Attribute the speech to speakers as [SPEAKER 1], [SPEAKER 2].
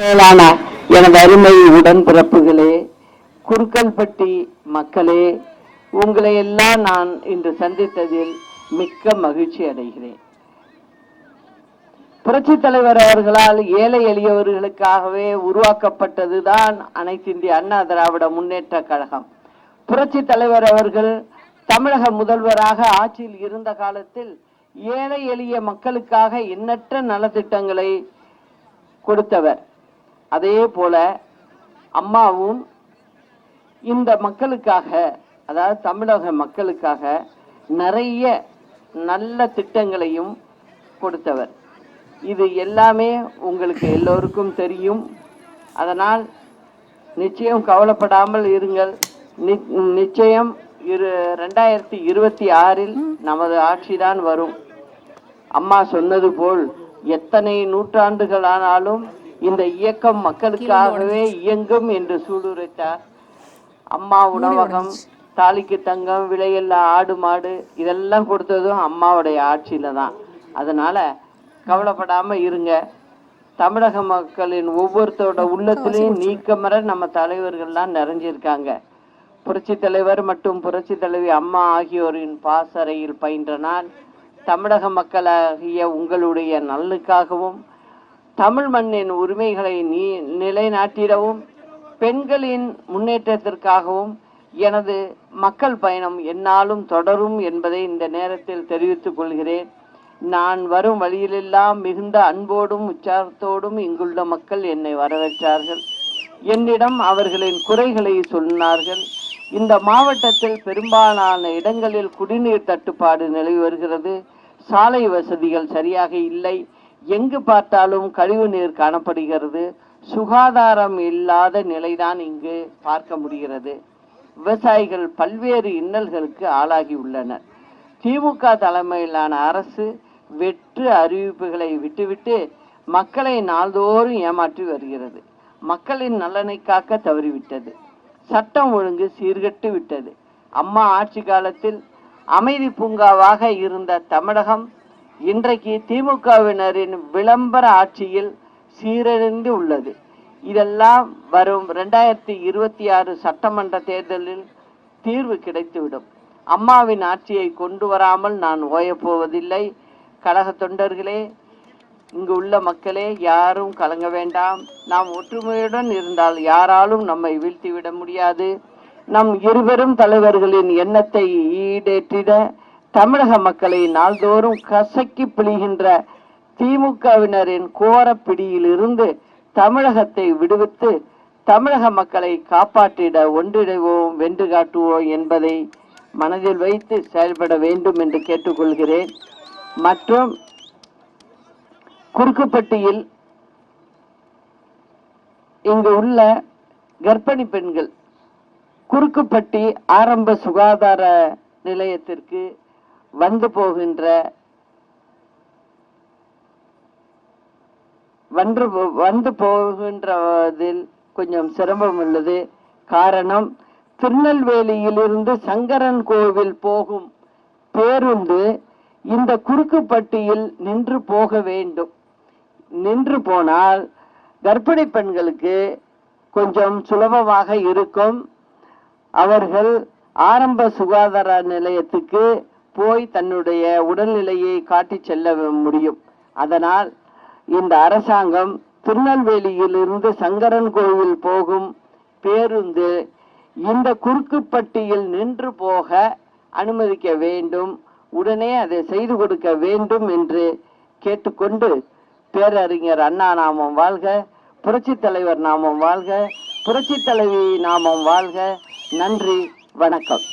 [SPEAKER 1] மேலான எனது அருமை உடன்பிறப்புகளே குறுக்கல்பட்டி மக்களே உங்களை எல்லாம் நான் இன்று சந்தித்ததில் மிக்க மகிழ்ச்சி அடைகிறேன். புரட்சி தலைவர் அவர்களால் ஏழை எளியவர்களுக்காகவே உருவாக்கப்பட்டதுதான் அனைத்து இந்திய அண்ணா திராவிட முன்னேற்ற கழகம். புரட்சி தலைவர் அவர்கள் தமிழக முதல்வராக ஆட்சியில் இருந்த காலத்தில் ஏழை எளிய மக்களுக்காக எண்ணற்ற நலத்திட்டங்களை கொடுத்தவர். அதே போல அம்மாவும் இந்த மக்களுக்காக அதாவது தமிழக மக்களுக்காக நிறைய நல்ல திட்டங்களையும் கொடுத்தவர். இது எல்லாமே உங்களுக்கு எல்லோருக்கும் தெரியும். அதனால் நிச்சயம் கவலைப்படாமல் இருங்கள். நி- நிச்சயம் இரு ரெண்டாயிரத்தி இருபத்தி ஆறில் நமது ஆட்சிதான் வரும். அம்மா சொன்னது போல் எத்தனை நூற்றாண்டுகள் ஆனாலும் இந்த இயக்கம் மக்களுக்காகவே இயங்கும் என்று சூளுரைத்தார் அம்மா உணவகம் தாலிக்கு தங்கம் விலையில்லா ஆடு மாடு இதெல்லாம் கொடுத்ததும் அம்மாவுடைய ஆட்சியில தான். அதனால கவலைப்படாம இருங்க. தமிழக மக்களின் ஒவ்வொருத்தரோட உள்ளத்திலையும் நீக்கமர நம்ம தலைவர்கள்லாம் நிறைஞ்சிருக்காங்க. புரட்சி தலைவர் மற்றும் புரட்சி தலைவி அம்மா ஆகியோரின் பாசறையில் பயின்ற நான் தமிழக மக்களாகிய உங்களுடைய நலனுக்காகவும் தமிழ் மண்ணின் உரிமைகளை நீ நிலைநாட்டிடவும் பெண்களின் முன்னேற்றத்திற்காகவும் எனது மக்கள் பயணம் என்னாலும் தொடரும் என்பதை இந்த நேரத்தில் தெரிவித்துக் கொள்கிறேன். நான் வரும் வழியிலெல்லாம் மிகுந்த அன்போடும் உற்சாகத்தோடும் இங்குள்ள மக்கள் என்னை வரவேற்றார்கள். என்னிடம் அவர்களின் குறைகளை சொன்னார்கள். இந்த மாவட்டத்தில் பெரும்பாலான இடங்களில் குடிநீர் தட்டுப்பாடு நிலவி வருகிறது. சாலை வசதிகள் சரியாக இல்லை. எங்கு பார்த்தாலும் கழிவு நீர் காணப்படுகிறது. சுகாதாரம் இல்லாத நிலைதான் இங்கு பார்க்க முடிகிறது. விவசாயிகள் பல்வேறு இன்னல்களுக்கு ஆளாகி உள்ளனர். திமுக தலைமையிலான அரசு வெற்று அறிவிப்புகளை விட்டுவிட்டு மக்களை நாள்தோறும் ஏமாற்றி வருகிறது. மக்களின் நலனை காக்க தவறிவிட்டது. சட்டம் ஒழுங்கு சீர்கெட்டு விட்டது. அம்மா ஆட்சி காலத்தில் அமைதி பூங்காவாக இருந்த தமிழகம் இன்றைக்கு திமுகவினரின் விளம்பர ஆட்சியில் சீரழிந்து உள்ளது. இதெல்லாம் வரும் ரெண்டாயிரத்தி இருபத்தி ஆறு சட்டமன்ற தேர்தலில் தீர்வு கிடைத்துவிடும். அம்மாவின் ஆட்சியை கொண்டு வராமல் நான் ஓயப்போவதில்லை கழக தொண்டர்களே இங்கு உள்ள மக்களே யாரும் கலங்க வேண்டாம். நாம் ஒற்றுமையுடன் இருந்தால் யாராலும் நம்மை வீழ்த்திவிட முடியாது. நம் இருவரும் தலைவர்களின் எண்ணத்தை ஈடேற்றிட தமிழக மக்களை நாள்தோறும் கசக்கி பிழிகின்ற திமுகவினரின் கோர பிடியிலிருந்து தமிழகத்தை விடுவித்து தமிழக மக்களை காப்பாற்றிட ஒன்றிணைவோம் வென்று காட்டுவோம் என்பதை மனதில் வைத்து செயல்பட வேண்டும் என்று கேட்டுக்கொள்கிறேன். மற்றும் குறுக்குப்பட்டியில் இங்கு உள்ள கர்ப்பிணி பெண்கள் குறுக்குப்பட்டி ஆரம்ப சுகாதார நிலையத்திற்கு வந்து போகின்ற வந்து வந்து போகின்றதில் கொஞ்சம் சிரமம் உள்ளது. காரணம் திருநெல்வேலியிலிருந்து சங்கரன் கோவில் போகும் பேருந்து இந்த குறுக்குப்பட்டியில் நின்று போக வேண்டும். நின்று போனால் கர்ப்பிணி பெண்களுக்கு கொஞ்சம் சுலபமாக இருக்கும். அவர்கள் ஆரம்ப சுகாதார நிலையத்துக்கு போய் தன்னுடைய உடல்நிலையை காட்டி செல்ல முடியும். அதனால் இந்த அரசாங்கம் திருநெல்வேலியிலிருந்து சங்கரன் கோவில் போகும் பேருந்து இந்த குறுக்குப்பட்டியில் நின்று போக அனுமதிக்க வேண்டும். உடனே அதை செய்து கொடுக்க வேண்டும் என்று கேட்டுக்கொண்டு பேரறிஞர் அண்ணா நாமம் வாழ்க புரட்சி தலைவர் நாமம் வாழ்க புரட்சி தலைவி நாமம் வாழ்க. நன்றி வணக்கம்.